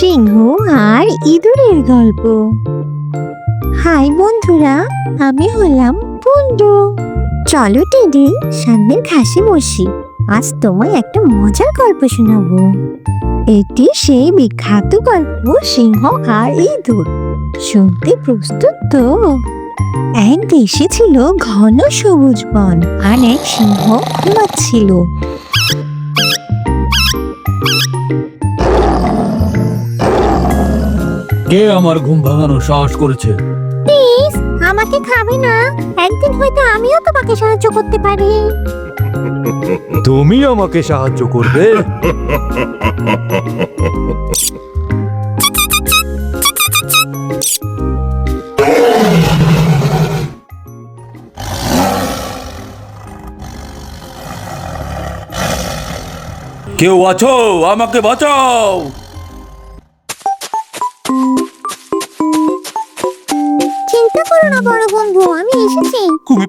সিংহ আর ইঁদুরের গল্প। হাই বন্ধুরা, আমি হলাম বন্ধু। চলো টেডি, সামনের ঘাসে বসি। আজ তোমায় একটা মজার গল্প শোনাবো। এটি সেই বিখ্যাত গল্প সিংহ আর ইঁদুর। শুনতে প্রস্তুত তো? এক দেশে ছিল ঘন সবুজ বন, আর এক সিংহ ঘুমাচ্ছিল। কে আমার ঘুম ভাঙানোর সাহস করেছে? প্লিজ আমাকে খাবে না। একদিন হয়তো আমিও তোমাকে সাহায্য করতে পারি। তুমি আমাকে সাহায্য করবে? কেউ আছো? আমাকে বাঁচাও! করো না বড় বন্ধু আমি এসেছি।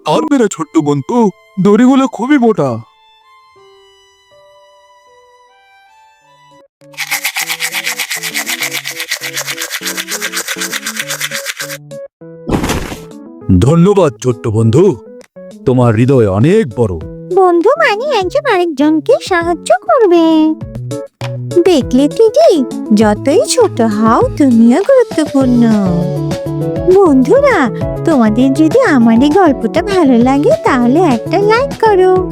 পারবে না ছোট্ট বন্ধু দড়িগুলো খুবই মোটা। ধন্যবাদ ছোট্ট বন্ধু তোমার হৃদয় অনেক বড়। বন্ধু মানে একজন আরেকজনকে সাহায্য করবে। দেখলে দিদি যতই ছোট হও তুমিও গুরুত্বপূর্ণ। বন্ধুরা তোমাদের যদি আমার এই গল্পটা ভালো লাগে, তাহলে একটা লাইক করো।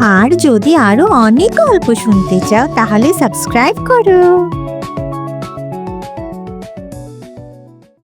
আর যদি আরও অনেক গল্প শুনতে চাও, তাহলে সাবস্ক্রাইব করো।